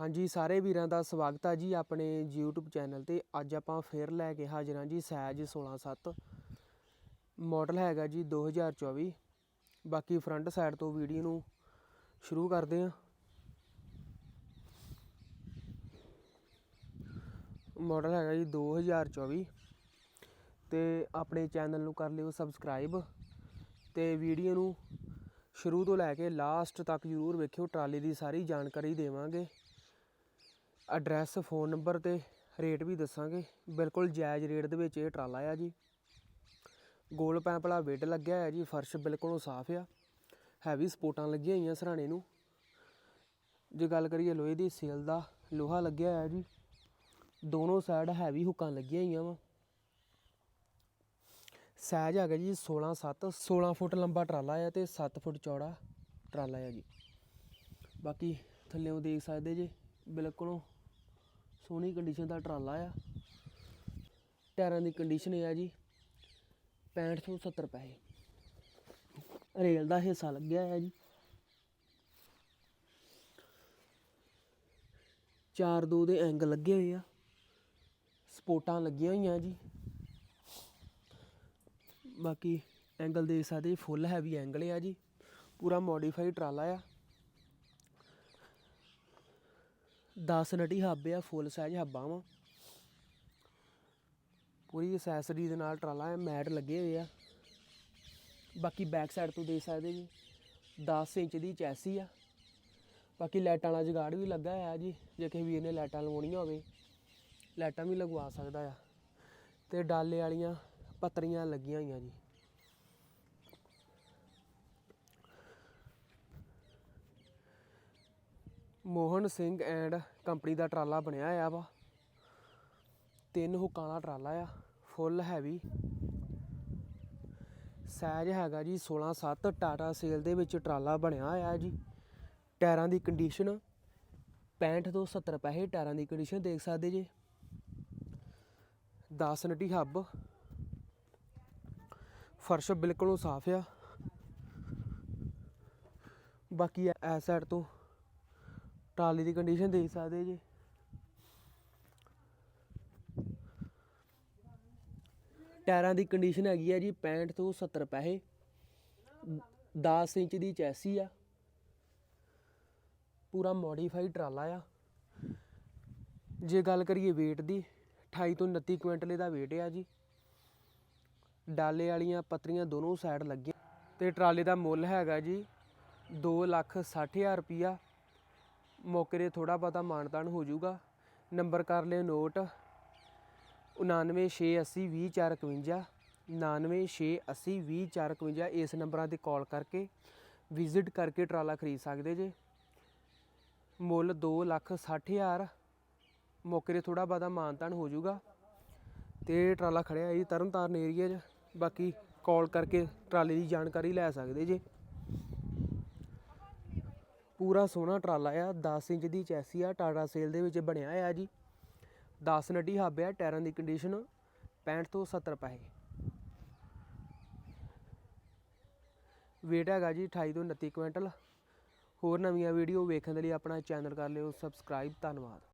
ਹਾਂਜੀ, ਸਾਰੇ ਵੀਰਾਂ ਦਾ ਸਵਾਗਤ ਆ ਜੀ ਆਪਣੇ YouTube ਚੈਨਲ ਤੇ। ਅੱਜ ਆਪਾਂ ਫੇਰ ਲੈ ਕੇ ਹਾਜ਼ਰ ਹਾਂ ਜੀ ਸੈਜ 167 ਮਾਡਲ ਹੈਗਾ ਜੀ 2024 ਬਾਕੀ ਫਰੰਟ ਸਾਈਡ ਤੋਂ ਵੀਡੀਓ ਨੂੰ ਸ਼ੁਰੂ ਕਰਦੇ ਹਾਂ। ਮਾਡਲ ਹੈਗਾ ਜੀ 2024 ਤੇ ਆਪਣੇ ਚੈਨਲ ਨੂੰ ਕਰ ਲਿਓ ਸਬਸਕ੍ਰਾਈਬ ਤੇ ਵੀਡੀਓ ਨੂੰ ਸ਼ੁਰੂ ਤੋਂ ਲੈ ਕੇ ਲਾਸਟ ਤੱਕ ਜ਼ਰੂਰ ਵੇਖਿਓ। ਟਰਾਲੀ ਦੀ ਸਾਰੀ ਜਾਣਕਾਰੀ ਦੇਵਾਂਗੇ। ਐਡਰੈਸ ਫੋਨ ਨੰਬਰ ਅਤੇ ਰੇਟ ਵੀ ਦੱਸਾਂਗੇ। ਬਿਲਕੁਲ ਜਾਇਜ਼ ਰੇਟ ਦੇ ਵਿੱਚ ਇਹ ਟਰਾਲਾ ਆ ਜੀ। ਗੋਲ ਪੈਂਪ ਵਾਲਾ ਬੈੱਡ ਲੱਗਿਆ ਹੈ ਜੀ, ਫਰਸ਼ ਬਿਲਕੁਲ ਸਾਫ਼ ਆ। ਹੈਵੀ ਸਪੋਰਟਾਂ ਲੱਗੀਆਂ ਹੋਈਆਂ ਸਰਾਣੇ ਨੂੰ। ਜੇ ਗੱਲ ਕਰੀਏ ਲੋਹੇ ਦੀ ਸੇਲ ਦਾ ਲੋਹਾ ਲੱਗਿਆ ਹੋਇਆ ਜੀ। ਦੋਨੋਂ ਸਾਈਡ ਹੈਵੀ ਹੁੱਕਾਂ ਲੱਗੀਆਂ ਹੋਈਆਂ ਵਾ। ਸਾਈਜ਼ ਹੈਗਾ ਜੀ 16 7 16 ਫੁੱਟ ਲੰਬਾ ਟਰਾਲਾ ਆ ਤੇ 7 ਫੁੱਟ ਚੌੜਾ ਟਰਾਲਾ ਆ ਜੀ। ਬਾਕੀ ਥੱਲੇੋਂ ਦੇਖ ਸਕਦੇ ਜੇ, ਬਿਲਕੁਲੋਂ ਸੋਹਣੀ ਕੰਡੀਸ਼ਨ ਦਾ ਟਰਾਲਾ ਆ। ਟਾਇਰਾਂ ਦੀ ਕੰਡੀਸ਼ਨ ਇਹ ਜੀ 65 ਤੋਂ 70 ਪੈਸੇ। ਰੇਲ ਦਾ ਹਿੱਸਾ ਲੱਗਿਆ ਆ ਜੀ। ਚਾਰ ਦੋ ਦੇ ਐਂਗਲ ਲੱਗੇ ਹੋਏ ਆ। ਸਪੋਰਟਾਂ ਲੱਗੀਆਂ ਹੋਈਆਂ ਜੀ। ਬਾਕੀ ਐਂਗਲ ਦੇਖ ਸਕਦੇ ਫੁੱਲ ਹੈਵੀ ਐਂਗਲ ਆ ਜੀ। ਪੂਰਾ ਮੋਡੀਫਾਈਡ ਟਰਾਲਾ ਆ। 10 ਨਟੀ ਹੱਬ ਆ ਫੁੱਲ ਸਾਈਜ਼ ਹੱਬਾਂ ਵਾ। ਪੂਰੀ ਅਸੈਸਰੀ ਦੇ ਨਾਲ ਟਰਾਲਾ ਹੈ ਮੈਟ ਲੱਗੇ ਹੋਏ ਆ। ਬਾਕੀ ਬੈਕ ਸਾਈਡ ਤੋਂ ਦੇਖ ਸਕਦੇ ਜੀ 10 ਇੰਚ ਦੀ ਚੈਸੀ ਆ। ਬਾਕੀ ਲਾਈਟਾਂ ਵਾਲਾ ਜਗਾੜ ਵੀ ਲੱਗਾ ਹੋਇਆ ਜੀ, ਜੇ ਕਿਸੇ ਵੀਰ ਨੇ ਲਾਈਟਾਂ ਲਵਾਉਣੀਆਂ ਹੋਵੇ, ਲਾਈਟਾਂ ਵੀ ਲਗਵਾ ਸਕਦਾ ਆ। ਤੇ ਡਾਲੇ ਵਾਲੀਆਂ ਪੱਤਰੀਆਂ ਲੱਗੀਆਂ ਹੋਈਆਂ ਜੀ। ਮੋਹਨ ਸਿੰਘ ਐਂਡ ਕੰਪਨੀ ਦਾ ਟਰਾਲਾ ਬਣਿਆ ਹੋਇਆ ਵਾ। ਤਿੰਨ ਹੁੱਕਾਂ ਦਾ ਟਰਾਲਾ ਆ, ਫੁੱਲ ਹੈਵੀ। ਸਾਈਜ਼ ਹੈਗਾ ਜੀ 16 7 ਟਾਟਾ ਸੇਲ ਦੇ ਵਿੱਚ ਟਰਾਲਾ ਬਣਿਆ ਹੋਇਆ ਜੀ। ਟਾਇਰਾਂ ਦੀ ਕੰਡੀਸ਼ਨ 65 ਤੋਂ 70 ਪੈਸੇ ਟਾਇਰਾਂ ਦੀ ਕੰਡੀਸ਼ਨ ਦੇਖ ਸਕਦੇ ਜੀ। 10 ਨਟੀ ਹੱਬ। ਫਰਸ਼ ਬਿਲਕੁਲ ਸਾਫ਼ ਆ। ਬਾਕੀ ਐ ਸਾਈਡ ਤੋਂ ਟਰਾਲੀ ਦੀ ਕੰਡੀਸ਼ਨ ਦੇਖ ਸਕਦੇ ਜੀ। ਟਾਇਰਾਂ ਦੀ ਕੰਡੀਸ਼ਨ ਹੈਗੀ ਆ ਜੀ 65 ਤੋਂ 70 ਪੈਸੇ। 10 ਇੰਚ ਦੀ ਚੈਸੀ ਆ। ਪੂਰਾ ਮੋਡੀਫਾਈਡ ਟਰਾਲਾ ਆ। ਜੇ ਗੱਲ ਕਰੀਏ weight ਦੀ 28 ਤੋਂ 29 ਕੁਇੰਟਲ ਦਾ weight ਆ ਜੀ। ਡਾਲੇ ਵਾਲੀਆਂ ਪੱਤਰੀਆਂ ਦੋਨੋਂ ਸਾਈਡ ਲੱਗੀਆਂ। ਤੇ ਟਰਾਲੇ ਦਾ ਮੁੱਲ ਹੈਗਾ ਜੀ 2 ਲੱਖ 60 ਹਜ਼ਾਰ ਰੁਪਿਆ ਮੌਕੇ 'ਤੇ ਥੋੜਾ ਬਹੁਤਾ ਮਾਨਤਾਨ ਹੋ ਜਾਊਗਾ। ਨੰਬਰ ਕਰ ਲਿਓ ਨੋਟ। 9968020451 9968020451 ਇਸ ਨੰਬਰਾਂ ਤੇ ਕਾਲ ਕਰਕੇ ਵਿਜ਼ਿਟ ਕਰਕੇ ਟਰਾਲਾ ਖਰੀਦ ਸਕਦੇ ਜੇ। ਮੁੱਲ 2 ਲੱਖ 60 ਹਜ਼ਾਰ। ਮੌਕੇ 'ਤੇ ਥੋੜਾ ਬਹੁਤਾ ਮਾਨਤਾਨ ਹੋ ਜਾਊਗਾ। ਤੇ ਟਰਾਲਾ ਖੜਿਆ ਜੀ ਤਰਨਤਾਰਨ ਏਰੀਆ 'ਚ। ਬਾਕੀ ਕਾਲ ਕਰਕੇ ਟਰਾਲੇ ਦੀ ਜਾਣਕਾਰੀ ਲੈ ਸਕਦੇ ਜੇ। ਪੂਰਾ ਸੋਹਣਾ ਟਰਾਲਾ ਆ 10 ਇੰਚ ਦੀ ਚੈਸੀ ਆ, ਟਾਟਾ ਸੇਲ ਦੇ ਵਿੱਚ ਬਣਿਆ ਆ ਜੀ। 10 ਨਟੀ ਹੱਬ ਆ, ਟਾਇਰਾਂ ਦੀ ਕੰਡੀਸ਼ਨ 65 ਤੋਂ 70 ਪੈਸੇ weight ਹੈਗਾ ਜੀ 28 ਤੋਂ 29 ਕੁਇੰਟਲ। ਹੋਰ ਨਵੀਆਂ ਵੀਡੀਓ ਵੇਖਣ ਦੇ ਲਈ ਆਪਣਾ ਚੈਨਲ ਕਰ ਲਿਓ ਸਬਸਕ੍ਰਾਈਬ ਧੰਨਵਾਦ।